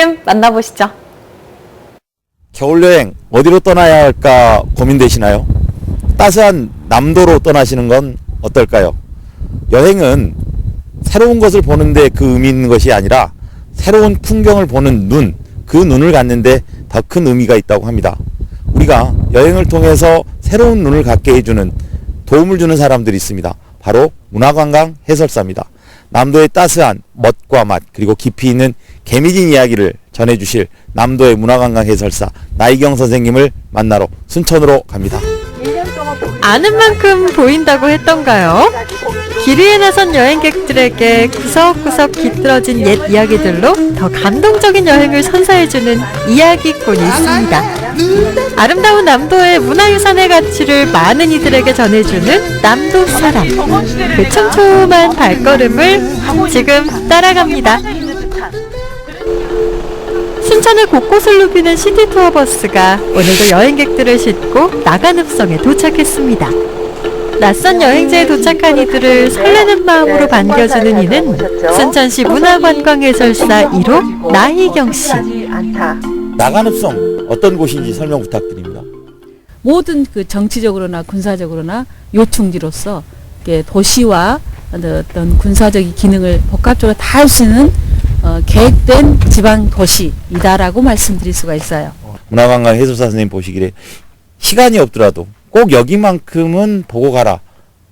지금 만나보시죠. 겨울 여행 어디로 떠나야 할까 고민되시나요? 따스한 남도로 떠나시는 건 어떨까요? 여행은 새로운 것을 보는데 그 의미 있는 것이 아니라 새로운 풍경을 보는 눈, 그 눈을 갖는데 더 큰 의미가 있다고 합니다. 우리가 여행을 통해서 새로운 눈을 갖게 해주는 도움을 주는 사람들이 있습니다. 바로 문화관광 해설사입니다. 남도의 따스한 멋과 맛 그리고 깊이 있는 개미진 이야기를 전해주실 남도의 문화관광 해설사 나이경 선생님을 만나러 순천으로 갑니다. 아는 만큼 보인다고 했던가요? 길 위에 나선 여행객들에게 구석구석 깃들어진 옛 이야기들로 더 감동적인 여행을 선사해주는 이야기꾼이 있습니다. 아름다운 남도의 문화유산의 가치를 많은 이들에게 전해주는 남도 사람. 그 촘촘한 발걸음을 지금 따라갑니다. 순천의 곳곳을 누비는 시티 투어 버스가 오늘도 여행객들을 싣고 나간읍성에 도착했습니다. 낯선 여행지에 도착한 이들을 설레는 마음으로 반겨주는 이는 순천시 문화관광해설사 1호 나희경 씨. 나간읍성 어떤 곳인지 설명 부탁드립니다. 모든 그 정치적으로나 군사적으로나 요충지로서 도시와 어떤 군사적인 기능을 복합적으로 다 할 수 있는 어, 계획된 지방 도시이다라고 말씀드릴 수가 있어요. 문화관광 해설사 선생님 보시기에 시간이 없더라도 꼭 여기만큼은 보고 가라.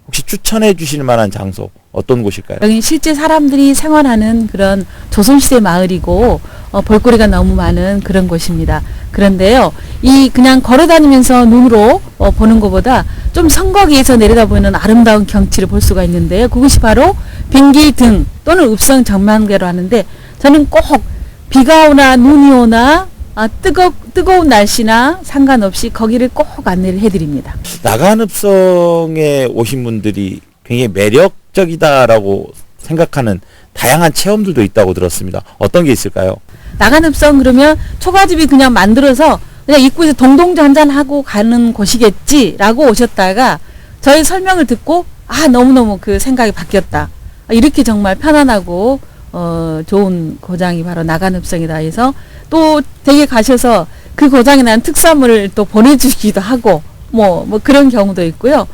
혹시 추천해 주실 만한 장소 어떤 곳일까요? 여기 실제 사람들이 생활하는 그런 조선시대 마을이고 어, 볼거리가 너무 많은 그런 곳입니다. 그런데요, 이 그냥 걸어다니면서 눈으로 어, 보는 것보다 좀 성곽위에서 내려다보는 아름다운 경치를 볼 수가 있는데요. 그것이 바로 빙길등 또는 읍성 전망대로 하는데 저는 꼭 비가 오나 눈이 오나 아, 뜨거, 뜨거운 날씨나 상관없이 거기를 꼭 안내를 해드립니다. 나간읍성에 오신 분들이 굉장히 매력 적이다라고 생각하는 다양한 체험들도 있다고 들었습니다. 어떤 게 있을까요? 나간 읍성 그러면 초가집이 그냥 만들어서 그냥 입구에서 동동주 한잔 하고 가는 곳이겠지라고 오셨다가 저희 설명을 듣고 아 너무너무 그 생각이 바뀌었다. 아, 이렇게 정말 편안하고 어 좋은 고장이 바로 나간읍성이다 해서 또 댁에 가셔서 그 고장에 난 특산물을 또 보내주기도 하고 뭐 뭐 그런 경우도 있고요.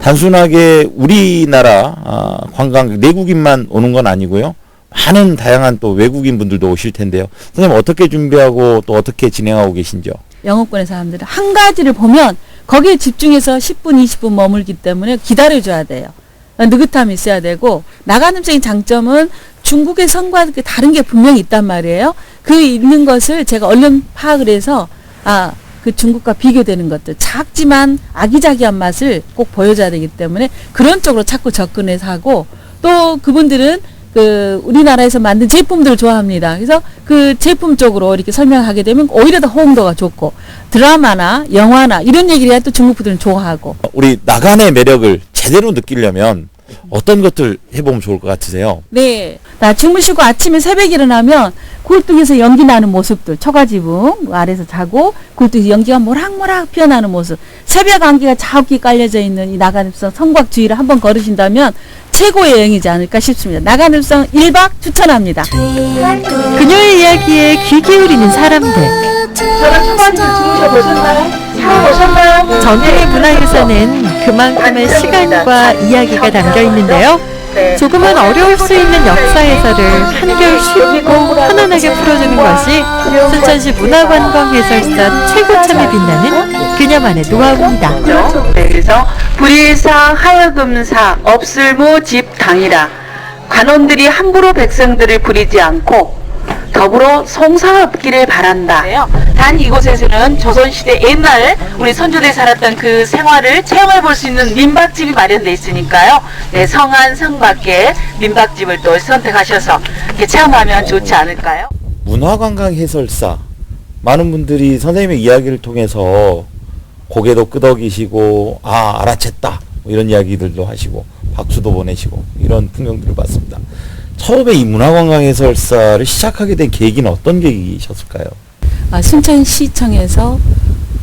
단순하게 우리나라 아, 관광 내국인만 오는 건 아니고요. 많은 다양한 또 외국인 분들도 오실 텐데요. 선생님 어떻게 준비하고 또 어떻게 진행하고 계신지요? 영어권의 사람들은 한 가지를 보면 거기에 집중해서 10분, 20분 머물기 때문에 기다려줘야 돼요. 느긋함이 있어야 되고 나가는적인 장점은 중국의 그 다른 게 분명히 있단 말이에요. 그 있는 것을 제가 얼른 파악을 해서 아, 그 중국과 비교되는 것들 작지만 아기자기한 맛을 꼭 보여줘야 되기 때문에 그런 쪽으로 자꾸 접근해서 하고 또 그분들은 그 우리나라에서 만든 제품들을 좋아합니다. 그래서 그 제품 쪽으로 이렇게 설명하게 되면 오히려 더 호응도가 좋고 드라마나 영화나 이런 얘기를 해야 또 중국 분들은 좋아하고 우리 나간의 매력을 제대로 느끼려면 어떤 것들 해보면 좋을 것 같으세요? 네. 나 주무시고 아침에 새벽에 일어나면 굴뚝에서 연기 나는 모습들, 처가지붕 아래서 자고 굴뚝에서 연기가 모락모락 피어나는 모습, 새벽 안개가 자욱히 깔려져 있는 이 나간읍성 성곽 주위를 한번 걸으신다면 최고의 여행이지 않을까 싶습니다. 나간읍성 1박 추천합니다. 그녀의 이야기에 귀 기울이는 사람들. 전통의 문화유산엔 그만큼의 시간과 이야기가 담겨 있는데요. 조금은 어려울 수 있는 역사 해설을 한결 쉽고 편안하게 풀어주는 것이 순천시 문화관광 해설사 최고참에 빛나는 그녀만의 노하우입니다. 네, 그래서 불일사 하여금사 없을무 집당이라 관원들이 함부로 백성들을 부리지 않고 더불어 송사 없기를 바란다. 단 이곳에서는 조선시대 옛날 우리 선조들이 살았던 그 생활을 체험해 볼 수 있는 민박집이 마련돼 있으니까요. 네, 성안 성밖에 민박집을 또 선택하셔서 이렇게 체험하면 좋지 않을까요? 문화관광 해설사 많은 분들이 선생님의 이야기를 통해서 고개도 끄덕이시고 아 알아챘다 뭐 이런 이야기들도 하시고 박수도 보내시고 이런 풍경들을 봤습니다. 처음에 이 문화관광 해설사를 시작하게 된 계기는 어떤 계기셨을까요? 아, 순천시청에서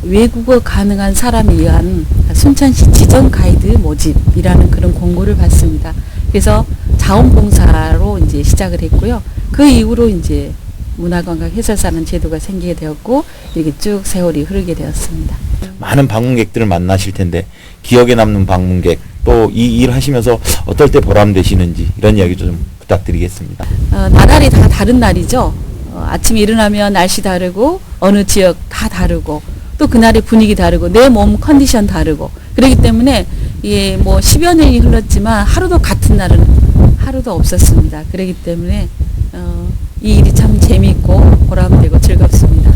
외국어 가능한 사람에 의한 순천시 지정 가이드 모집이라는 그런 공고를 받습니다. 그래서 자원봉사로 이제 시작을 했고요. 그 이후로 이제 문화관광 해설사는 제도가 생기게 되었고 이렇게 쭉 세월이 흐르게 되었습니다. 많은 방문객들을 만나실 텐데 기억에 남는 방문객 또 이 일 하시면서 어떨 때 보람되시는지 이런 이야기 좀 부탁드리겠습니다. 어, 나날이 다 다른 날이죠. 어, 아침에 일어나면 날씨 다르고 어느 지역 다 다르고 또 그날의 분위기 다르고 내 몸 컨디션 다르고 그렇기 때문에 이게 뭐 10여 년이 흘렀지만 하루도 같은 날은 하루도 없었습니다. 그렇기 때문에 어, 이 일이 참 재미있고 보람되고 즐겁습니다.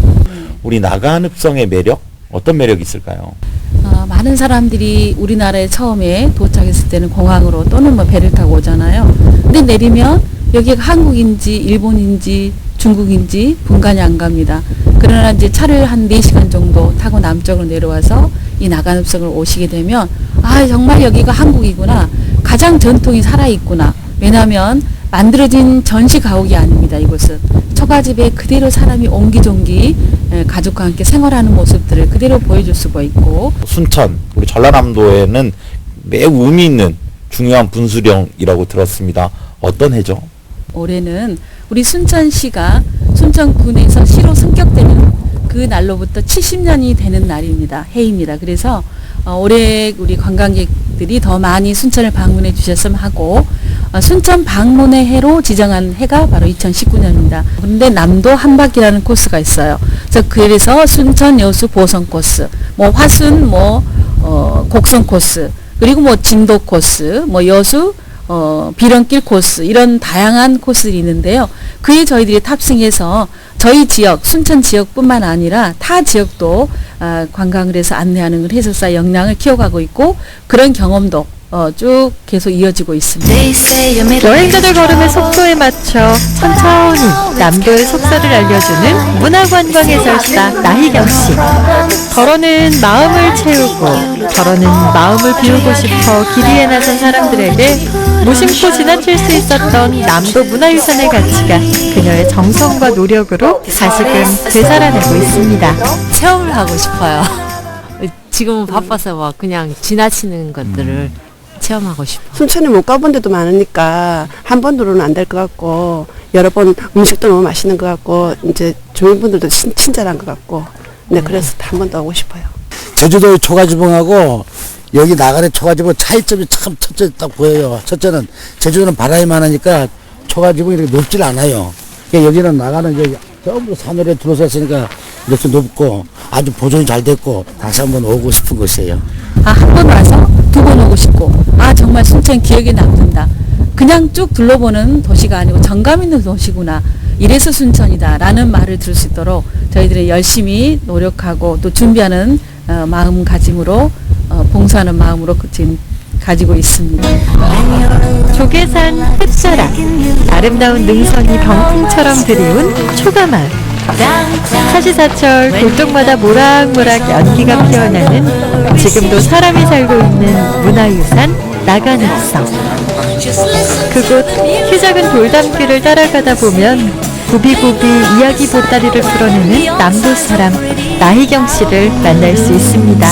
우리 나간 읍성의 매력 어떤 매력이 있을까요? 어, 많은 사람들이 우리나라에 처음에 도착했을 때는 공항으로 또는 뭐 배를 타고 오잖아요. 근데 내리면 여기가 한국인지 일본인지 중국인지 분간이 안 갑니다. 그러나 이제 차를 한 4시간 정도 타고 남쪽으로 내려와서 이 나간읍성을 오시게 되면 아 정말 여기가 한국이구나. 가장 전통이 살아있구나. 왜냐하면 만들어진 전시 가옥이 아닙니다. 이곳은 처가집에 그대로 사람이 옹기종기 에, 가족과 함께 생활하는 모습들을 그대로 보여줄 수가 있고 순천 우리 전라남도에는 매우 의미 있는 중요한 분수령이라고 들었습니다. 어떤 해죠? 올해는 우리 순천시가 순천군에서 시로 승격되는 그 날로부터 70년이 되는 날입니다. 해입니다. 그래서 어, 올해 우리 관광객들이 더 많이 순천을 방문해 주셨으면 하고 어, 순천 방문의 해로 지정한 해가 바로 2019년입니다. 그런데 남도 한바퀴라는 코스가 있어요. 그래서 그래서 순천 여수 보성 코스, 뭐 화순 뭐 어, 곡성 코스, 그리고 뭐 진도 코스, 뭐 여수 어, 비런길 코스 이런 다양한 코스들이 있는데요. 그에 저희들이 탑승해서 저희 지역 순천 지역뿐만 아니라 타 지역도 아, 관광을 해서 안내하는 해설사 역량을 키워가고 있고 그런 경험도 어, 쭉 계속 이어지고 있습니다. 여행자들 걸음의 속도에 맞춰 천천히 남도의 속사를 알려주는 문화관광 해설사 나희경 씨. 걸어는 마음을 채우고 걸어는 마음을 비우고 싶어 길이에 나선 사람들에게 무심코 지나칠 수 있었던 남도 문화유산의 가치가 그녀의 정성과 노력으로 다시금 되살아나고 있습니다. 체험을 하고 싶어요. 지금은 바빠서 막 그냥 지나치는 것들을 체험하고 싶어. 순천에 못 가본 데도 많으니까 한 번으로는 안 될 것 같고 여러 번 음식도 너무 맛있는 것 같고 이제 주민분들도 친, 친절한 것 같고 네 그래서 한 번 더 오고 싶어요. 제주도의 초가지봉하고 여기 나간의 초가지봉 차이점이 참 첫째 딱 보여요. 첫째는 제주도는 바람이 많으니까 초가지봉이 이렇게 높질 않아요. 그러니까 여기는 나가는 여기 전부 산으로 둘러쌌으니까 이렇게 높고 아주 보존이 잘 됐고 다시 한번 오고 싶은 곳이에요. 아, 한 번 와서 두 번 오고 싶고, 아, 정말 순천 기억에 남는다. 그냥 쭉 둘러보는 도시가 아니고 정감 있는 도시구나. 이래서 순천이다. 라는 말을 들을 수 있도록 저희들이 열심히 노력하고 또 준비하는 어, 마음가짐으로 어, 봉사하는 마음으로 그 지금 가지고 있습니다. 조계산 햇자락 아름다운 능선이 병풍처럼 드리운 초가마을 사시사철 골동마다 모락모락 연기가 피어나는 지금도 사람이 살고 있는 문화유산 나간읍성 그곳 키 작은 돌담길을 따라가다 보면 부비부비 이야기 보따리를 풀어내는 남도 사람 나희경 씨를 만날 수 있습니다.